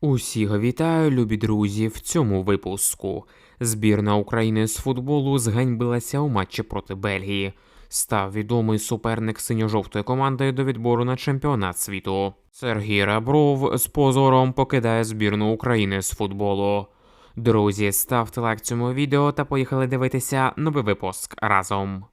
Усіх вітаю, любі друзі, в цьому випуску. Збірна України з футболу зганьбилася у матчі проти Бельгії. Став відомий суперник синьо-жовтої команди до відбору на чемпіонат світу. Сергій Ребров з позором покидає збірну України з футболу. Друзі, ставте лайк цьому відео та поїхали дивитися новий випуск разом.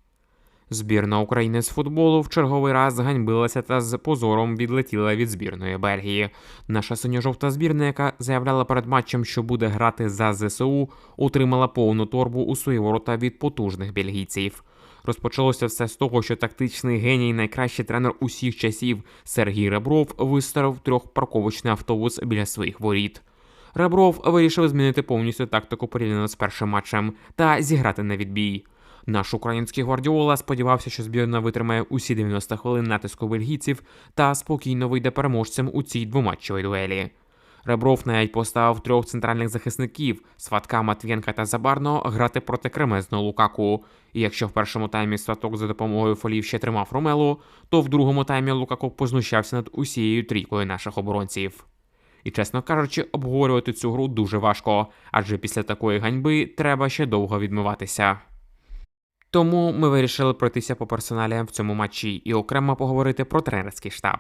Збірна України з футболу в черговий раз зганьбилася та з позором відлетіла від збірної Бельгії. Наша синьо-жовта збірна, яка заявляла перед матчем, що буде грати за ЗСУ, отримала повну торбу у свої ворота від потужних бельгійців. Розпочалося все з того, що тактичний геній, найкращий тренер усіх часів Сергій Ребров виставив трьохпарковочний автобус біля своїх воріт. Ребров вирішив змінити повністю тактику порівняно з першим матчем та зіграти на відбій. Наш український гвардіола сподівався, що збірна витримає усі 90 хвилин натиску бельгійців та спокійно вийде переможцем у цій двоматчевій дуелі. Ребров навіть поставив трьох центральних захисників Сватка, Матвєнка та Забарно грати проти кремезного Лукаку. І якщо в першому таймі Сваток за допомогою фолів ще тримав Ромелу, то в другому таймі Лукаку познущався над усією трійкою наших оборонців. І, чесно кажучи, обговорювати цю гру дуже важко, адже після такої ганьби треба ще довго відмиватися. Тому ми вирішили пройтися по персоналіям в цьому матчі і окремо поговорити про тренерський штаб.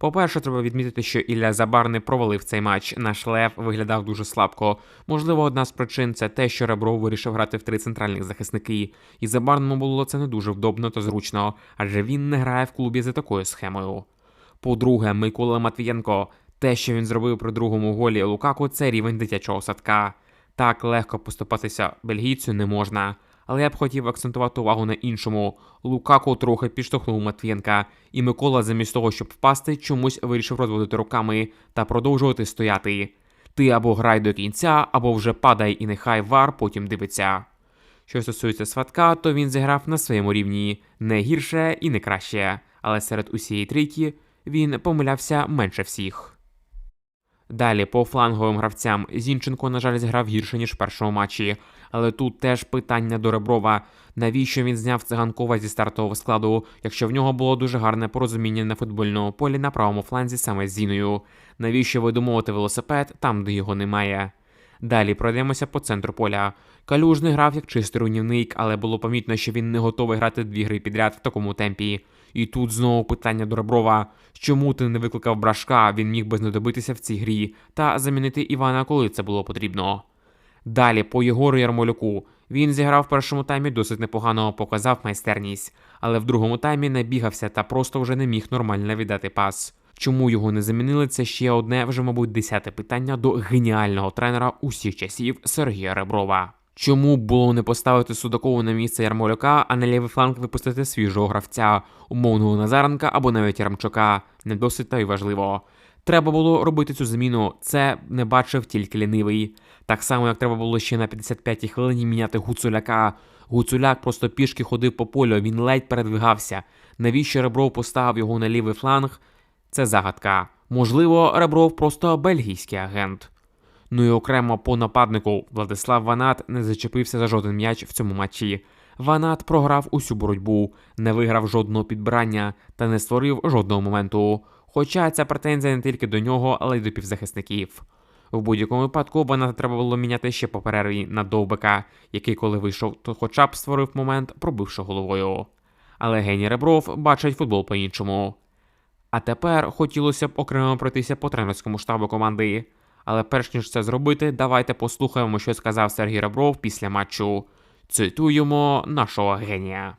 По-перше, треба відмітити, що Ілля Забар не провалив цей матч. Наш лев виглядав дуже слабко. Можливо, одна з причин це те, що Ребров вирішив грати в три центральних захисники, і Забарному було це не дуже вдобно та зручно, адже він не грає в клубі за такою схемою. По-друге, Микола Матвієнко, те, що він зробив при другому голі Лукаку, це рівень дитячого садка. Так легко поступатися бельгійцю не можна. Але я б хотів акцентувати увагу на іншому. Лукако трохи підштовхнув Матвієнка, і Микола, замість того, щоб впасти, чомусь вирішив розводити руками та продовжувати стояти. Ти або грай до кінця, або вже падай і нехай вар потім дивиться. Що стосується сватка, то він зіграв на своєму рівні не гірше і не краще, але серед усієї трійки він помилявся менше всіх. Далі по фланговим гравцям Зінченко, на жаль, зіграв гірше, ніж в першому матчі. Але тут теж питання до Реброва, навіщо він зняв циганкова зі стартового складу, якщо в нього було дуже гарне порозуміння на футбольному полі на правому фланзі саме з Зіною. Навіщо видумувати велосипед там, де його немає? Далі пройдемося по центру поля. Калюжний грав як чистий руйнівник, але було помітно, що він не готовий грати дві гри підряд в такому темпі. І тут знову питання до Реброва: чому ти не викликав брашка, він міг би знадобитися в цій грі, та замінити Івана, коли це було потрібно. Далі по Єгору Ярмолюку. Він зіграв в першому таймі досить непогано, показав майстерність, але в другому таймі не бігався та просто вже не міг нормально віддати пас. Чому його не замінили? Це ще одне, вже, мабуть, десяте питання до геніального тренера усіх часів Сергія Реброва. Чому було не поставити Судакову на місце Ярмолюка, а на лівий фланг випустити свіжого гравця, умовного Назаренка або навіть Яремчука? Не досить та й важливо. Треба було робити цю заміну. Це не бачив тільки лінивий. Так само, як треба було ще на 55-й хвилині міняти Гуцуляка. Гуцуляк просто пішки ходив по полю, він ледь передвигався. Навіщо Ребров поставив його на лівий фланг? Це загадка. Можливо, Ребров просто бельгійський агент. Ну і окремо по нападнику Владислав Ванат не зачепився за жоден м'яч в цьому матчі. Ванат програв усю боротьбу, не виграв жодного підбирання та не створив жодного моменту. Хоча ця претензія не тільки до нього, але й до півзахисників. В будь-якому випадку Ваната треба було міняти ще по перерві на довбика, який, коли вийшов, то хоча б створив момент, пробивши головою. Але Геній Ребров бачить футбол по-іншому. А тепер хотілося б окремо пройтися по тренерському штабу команди. Але перш ніж це зробити, давайте послухаємо, що сказав Сергій Ребров після матчу. Цитуємо нашого генія.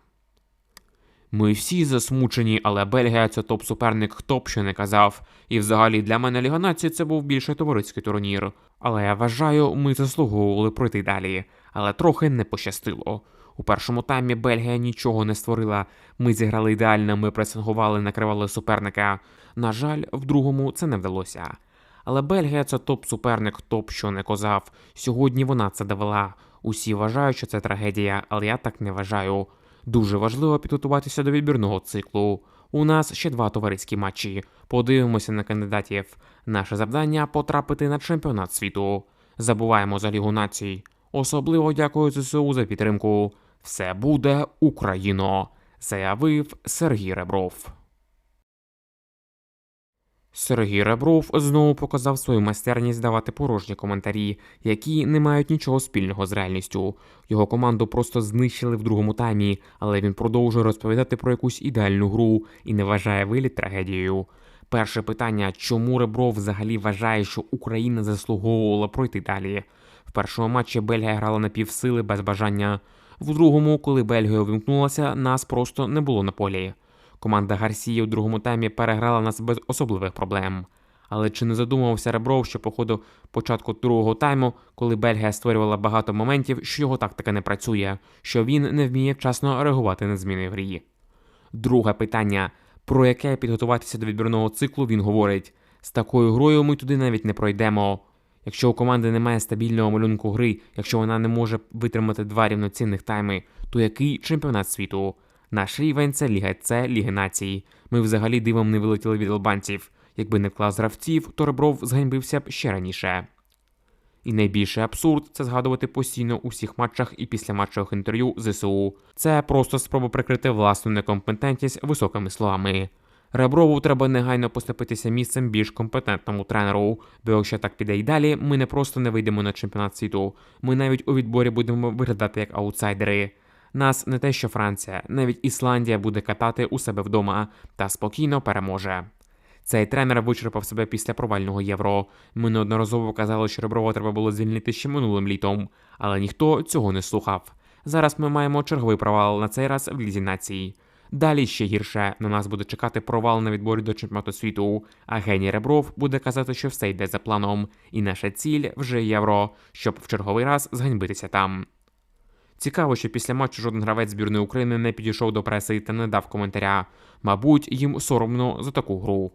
Ми всі засмучені, але Бельгія це топ-суперник, хто б що не казав. І взагалі для мене Ліга Націй це був більше товариський турнір. Але я вважаю, ми заслуговували пройти далі. Але трохи не пощастило. У першому таймі Бельгія нічого не створила. Ми зіграли ідеально, ми пресингували, накривали суперника. На жаль, в другому це не вдалося. Але Бельгія це топ-суперник, хто б що не казав. Сьогодні вона це довела. Усі вважають, що це трагедія, але я так не вважаю. Дуже важливо підготуватися до відбірного циклу. У нас ще два товариські матчі. Подивимося на кандидатів. Наше завдання потрапити на чемпіонат світу. Забуваємо за Лігу націй. Особливо дякую ЗСУ за підтримку. Все буде Україно, заявив Сергій Ребров. Сергій Ребров знову показав свою майстерність давати порожні коментарі, які не мають нічого спільного з реальністю. Його команду просто знищили в другому таймі, але він продовжує розповідати про якусь ідеальну гру і не вважає виліт трагедією. Перше питання: чому Ребров взагалі вважає, що Україна заслуговувала пройти далі? В першому матчі Бельгія грала на півсили без бажання. В другому, коли Бельгія увімкнулася, нас просто не було на полі. Команда Гарсії у другому таймі переграла нас без особливих проблем. Але чи не задумувався Ребров, що по ходу початку другого тайму, коли Бельгія створювала багато моментів, що його тактика не працює, що він не вміє вчасно реагувати на зміни в грі? Друге питання, про яке підготуватися до відбірного циклу, він говорить: з такою грою ми туди навіть не пройдемо. Якщо у команди немає стабільного малюнку гри, якщо вона не може витримати два рівноцінних тайми, то який чемпіонат світу? Наш рівень це Ліга С, Ліги націй. Ми взагалі дивом не вилетіли від албанців. Якби не клас гравців, то Ребров зганьбився б ще раніше. І найбільший абсурд це згадувати постійно у всіх матчах і після матчових інтерв'ю ЗСУ. Це просто спроба прикрити власну некомпетентність високими словами. Реброву треба негайно поступитися місцем більш компетентному тренеру, бо якщо так піде й далі, ми не просто не вийдемо на чемпіонат світу, ми навіть у відборі будемо виглядати як аутсайдери. Нас не те, що Франція, навіть Ісландія буде катати у себе вдома та спокійно переможе. Цей тренер вичерпав себе після провального євро. Ми неодноразово казали, що Реброва треба було звільнити ще минулим літом, але ніхто цього не слухав. Зараз ми маємо черговий провал на цей раз в лізі націй. Далі ще гірше на нас буде чекати провал на відборі до чемпіонату світу. А Геній Ребров буде казати, що все йде за планом, і наша ціль вже євро, щоб в черговий раз зганьбитися там. Цікаво, що після матчу жоден гравець збірної України не підійшов до преси та не дав коментаря. Мабуть, їм соромно за таку гру.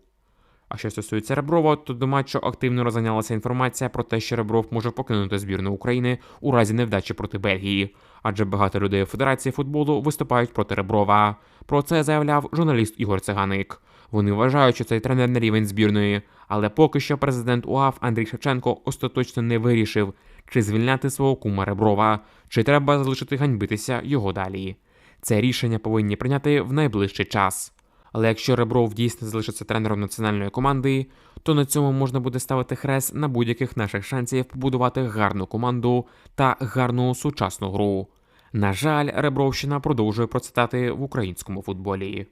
А що стосується Реброва, то до матчу активно розганялася інформація про те, що Ребров може покинути збірну України у разі невдачі проти Бельгії, адже багато людей у Федерації футболу виступають проти Реброва. Про це заявляв журналіст Ігор Циганик. Вони вважають, що цей тренер на рівень збірної, але поки що президент УАФ Андрій Шевченко остаточно не вирішив, чи звільняти свого кума Реброва, чи треба залишити ганьбитися його далі. Це рішення повинні прийняти в найближчий час. Але якщо Ребров дійсно залишиться тренером національної команди, то на цьому можна буде ставити хрест на будь-яких наших шансів побудувати гарну команду та гарну сучасну гру. На жаль, Ребровщина продовжує процвітати в українському футболі.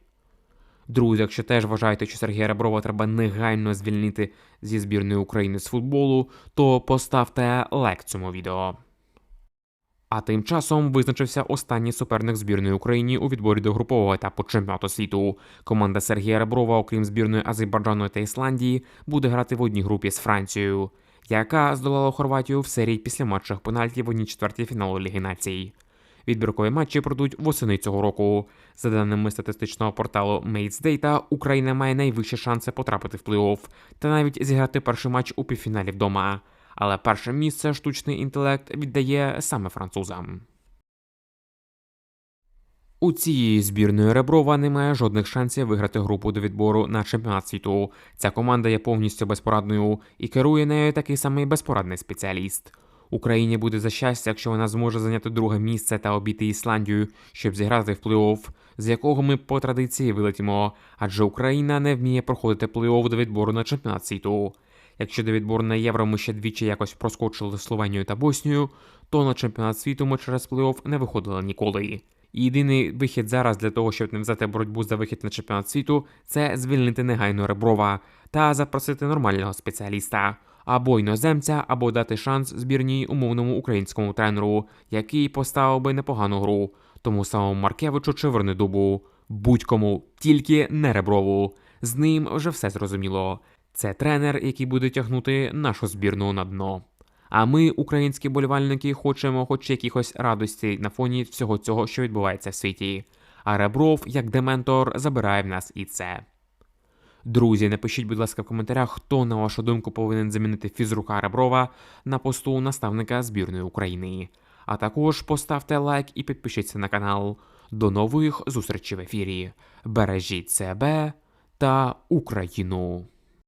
Друзі, якщо теж вважаєте, що Сергія Реброва треба негайно звільнити зі збірної України з футболу, то поставте лайк цьому відео. А тим часом визначився останній суперник збірної України у відборі до групового етапу чемпіонату світу. Команда Сергія Реброва, окрім збірної Азербайджану та Ісландії, буде грати в одній групі з Францією, яка здолала Хорватію в серії після матчах пенальті в одній четвертій фіналу Ліги націй. Відбіркові матчі пройдуть восени цього року. За даними статистичного порталу Mates Data, Україна має найвищі шанси потрапити в плей-офф та навіть зіграти перший матч у півфіналі вдома. Але перше місце штучний інтелект віддає саме французам. У цієї збірної Реброва немає жодних шансів виграти групу до відбору на чемпіонат світу. Ця команда є повністю безпорадною і керує нею такий самий безпорадний спеціаліст. Україні буде за щастя, якщо вона зможе зайняти друге місце та обійти Ісландію, щоб зіграти в плей-офф, з якого ми по традиції вилетімо, адже Україна не вміє проходити плей-офф до відбору на чемпіонат світу. Якщо до відбору на євро ми ще двічі якось проскочили Словенію та Боснію, то на чемпіонат світу ми через плей-офф не виходили ніколи. І єдиний вихід зараз для того, щоб не взяти боротьбу за вихід на чемпіонат світу, це звільнити негайно Реброва та запросити нормального спеціаліста або іноземця, або дати шанс збірній умовному українському тренеру, який поставив би непогану гру, тому самому Маркевичу чи Вернедубу. Будь-кому, тільки не Реброву. З ним вже все зрозуміло. Це тренер, який буде тягнути нашу збірну на дно. А ми, українські болівальники, хочемо хоч якихось радості на фоні всього цього, що відбувається в світі. А Ребров, як дементор, забирає в нас і це. Друзі, напишіть, будь ласка, в коментарях, хто, на вашу думку, повинен замінити фізрука Реброва на посту наставника збірної України. А також поставте лайк і підпишіться на канал. До нових зустрічей в ефірі. Бережіть себе та Україну!